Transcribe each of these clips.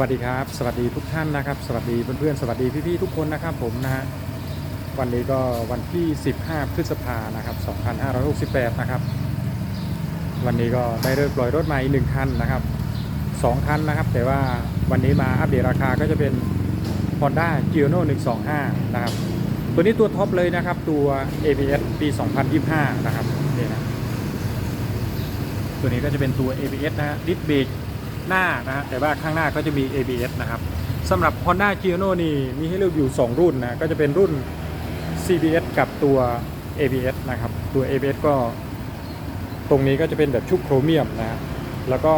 วัสดีครับ สวัสดีทุกท่านนะครับ สวัสดีเพื่อนๆสวัสดีพี่ๆทุกคนนะครับผมนะฮะวันนี้ก็วันที่ 15 พฤษภานะครับ 2568 นะครับ วันนี้ก็ได้เลิกปล่อยรถใหม่หนึ่งคันนะครับสองคันนะครับ แต่ว่าวันนี้มาอัปเดตราคาก็จะเป็น Honda g i o n o 125 นะครับ ตัวนี้ตัวท็อปเลยนะครับ ตัว ABS ปี 2025 นะครับนี่นะตัวนี้ก็จะเป็นตัว ABS นะฮะดิสเบรก หน้านะฮะแต่ว่าข้างหน้าก็จะมี ABS นะครับสำหรับ Honda g i o n o นี่มีให้เลือกอยู่ 2 รุ่นนะก็จะเป็นรุ่น CBS กับตัว ABS นะครับ ตัว ABS ก็ ตรงนี้ก็จะเป็นแบบชุบโครเมียมนะฮะแล้วก็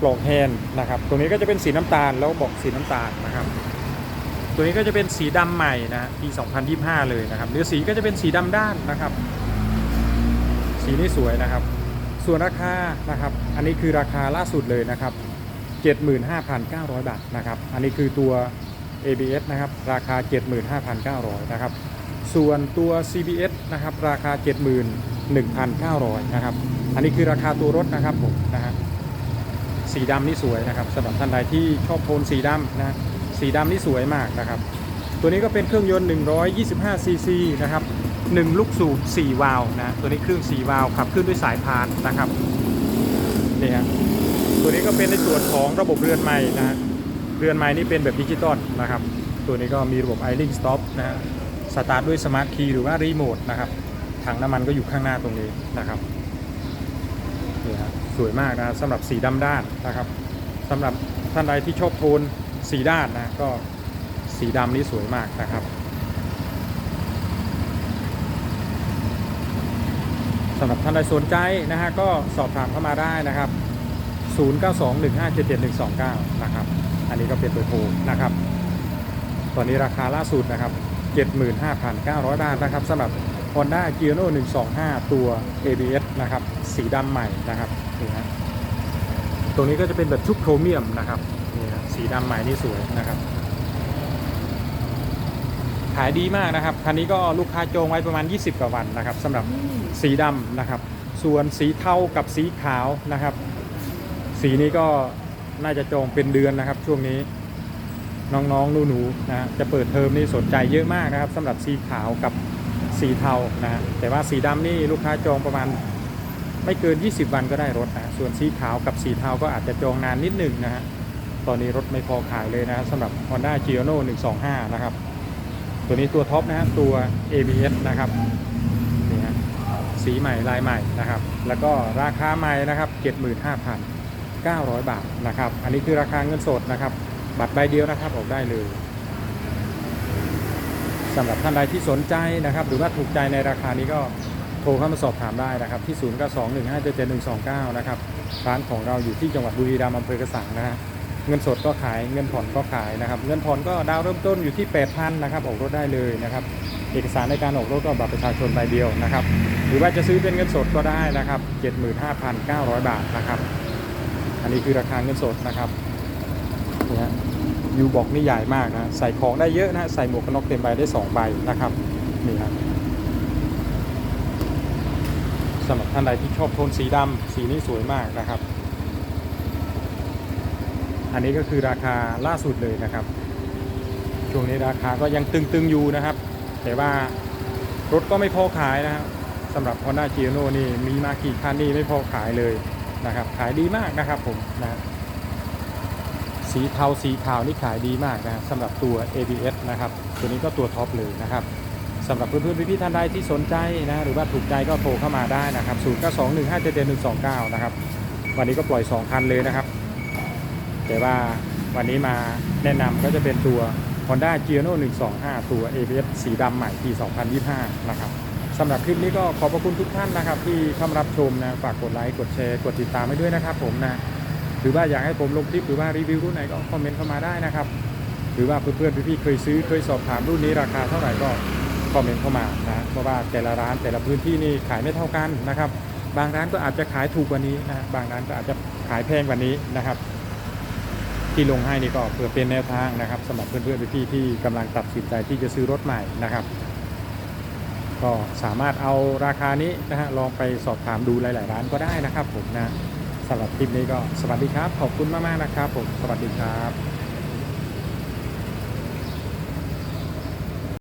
กล่องแฮนนะครับ ตรงนี้ก็จะเป็นสีน้ำตาลแล้วบอกสีน้ำตาลนะครับ ตัวนี้ก็จะเป็นสีดำใหม่นะฮะปี 2025 เลยนะครับเนื้อสีก็จะเป็นสีดำด้านนะครับ สีนี้สวยนะครับ ส่วนราคานะครับ อันนี้คือราคาล่าสุดเลยนะครับ 75,900 บาทนะครับ อันนี้คือตัว ABS นะครับ ราคา 75,900 นะครับ ส่วนตัว CBS นะครับ ราคา 71,900 นะครับ อันนี้คือราคาตัวรถนะครับผมนะฮะ สีดำนี่สวยนะครับสำหรับท่านใดที่ชอบโทนสีดำนะ สีดำนี่สวยมากนะครับ ตัวนี้ก็เป็นเครื่องยนต์ 125ซีซีนะครับ 1 ลูกสูบ 4 วาล์วนะตัวนี้เครื่อง 4 วาล์วขับเคลื่อนด้วยสายพานนะครับนี่ฮะตัวนี้ก็เป็นในส่วนของระบบเรือนไม้นะฮะเรือนไม้นี่เป็นแบบดิจิตอลนะครับ ตัวนี้ก็มีระบบ idling stop นะฮะสตาร์ทด้วยสมาร์ทคีย์หรือว่ารีโมทนะครับถังน้ำมันก็อยู่ข้างหน้าตรงนี้นะครับนี่ฮะสวยมากนะสำหรับสีดำด้านนะครับสำหรับท่านใดที่ชอบโทนสีด้านนะก็สีดำนี่สวยมากนะครับ สำหรับท่านใดสนใจนะฮะก็สอบถามเข้ามาได้นะครับ 0921577129 นะครับ อันนี้ก็เป็นเบอร์โทรนะครับ ตอนนี้ราคาล่าสุดนะครับ 75,900 บาทนะครับสำหรับ Honda g i o n o 125 ตัว ABS นะครับ สีดำใหม่นะครับนี่ฮะตัวนี้ก็จะเป็นแบบชุบโครเมียมนะครับนี่ฮะสีดำใหม่นี่สวยนะครับ ขายดีมากนะครับ คันนี้ก็ลูกค้าจองไว้ประมาณ 20 กว่าวันนะครับสำหรับสีดำนะครับ ส่วนสีเทากับสีขาวนะครับ สีนี้ก็น่าจะจองเป็นเดือนนะครับ ช่วงนี้น้องๆหนูๆนะจะเปิดเทอมนี่สนใจเยอะมากนะครับสำหรับสีขาวกับสีเทานะฮะแต่ว่าสีดำนี่ลูกค้าจองประมาณไม่เกิน 20 วันก็ได้รถนะส่วนสีขาวกับสีเทาก็อาจจะจองนานนิดหนึงนะฮะตอนนี้รถไม่พอขายเลยนะสำหรับ Honda g i o n o 125 นะครับ ตัวนี้ตัวท็อปนะฮะตัว ABS นะครับนี่ฮะสีใหม่ลายใหม่นะครับ แล้วก็ราคาใหม่นะครับ 75,900 บาทนะครับ อันนี้คือราคาเงินสดนะครับ บัตรใบเดียวนะครับออกได้เลยสำหรับท่านใดที่สนใจนะครับ หรือว่าถูกใจในราคานี้ก็โทรเข้ามาสอบถามได้นะครับ ที่ 0921577129 นะครับร้านของเราอยู่ที่จังหวัดบุรีรัมย์อำเภอกระสังนะฮะ เงินสดก็ขายเงินผ่อนก็ขายนะครับ เงินผ่อนก็ดาวน์เริ่มต้นอยู่ที่8,000นะครับออกรถได้เลยนะครับ เอกสารในการออกรถก็บัตรประชาชนใบเดียวนะครับ หรือว่าจะซื้อเป็นเงินสดก็ได้นะครับ 75,900 บาทนะครับ อันนี้คือราคาเงินสดนะครับนี่ฮะยูบอกนี่ใหญ่มากนะใส่ของได้เยอะนะใส่หมวกกันน็อกเต็มใบได้ 2 ใบนะครับนี่ครับสำหรับท่านใดที่ชอบโทนสีดำสีนี้สวยมากนะครับ อันนี้ก็คือราคาล่าสุดเลยนะครับ ช่วงนี้ราคาก็ยังตึงๆอยู่นะครับ แต่ว่ารถก็ไม่พอขายนะครับสำหรับ Honda g i o n o นี่มีมากี่คันนี่ไม่พอขายเลยนะครับ ขายดีมากนะครับผมนะสีเทาสีขาวนี่ขายดีมากนะสำหรับตัว ABS นะครับ ตัวนี้ก็ตัวท็อปเลยนะครับสำหรับเพื่อนๆพี่ๆท่านใดที่สนใจนะหรือว่าถูกใจก็โทรเข้ามาได้นะครับ 0 9 2 1 5 7 1 1 2 9นะครับ วันนี้ก็ปล่อย 2 คันเลยนะครับ แต่ว่าวันนี้มาแนะนำก็จะเป็นตัว Honda g i o n o 125 ตัว ABS สีดำใหม่ปี 2025 นะครับสำหรับคลิปนี้ก็ขอบพระคุณทุกท่านนะครับ ที่เข้ามารับชมนะ ฝากกดไลค์ กดแชร์ กดติดตามให้ด้วยนะครับผมนะ หรือว่าอยากให้ผมลงคลิปหรือว่ารีวิวรุ่นไหนก็คอมเมนต์เข้ามาได้นะครับ หรือว่าเพื่อนๆพี่ๆเคยซื้อเคยสอบถามรุ่นนี้ราคาเท่าไหร่ก็คอมเมนต์เข้ามานะ เพราะว่าแต่ละร้านแต่ละพื้นที่นี่ขายไม่เท่ากันนะครับ บางร้านก็อาจจะขายถูกกว่านี้นะ บางร้านก็อาจจะขายแพงกว่านี้นะครับ ที่ลงให้นี่ก็เพื่อเป็นแนวทางนะครับสำหรับเพื่อนๆพี่ๆที่กำลังตัดสินใจที่จะซื้อรถใหม่นะครับ ก็สามารถเอาราคานี้นะฮะลองไปสอบถามดูหลาย ๆ ร้านก็ได้นะครับผมนะสำหรับคลิปนี้ก็สวัสดีครับ ขอบคุณมากๆนะครับผมสวัสดีครับ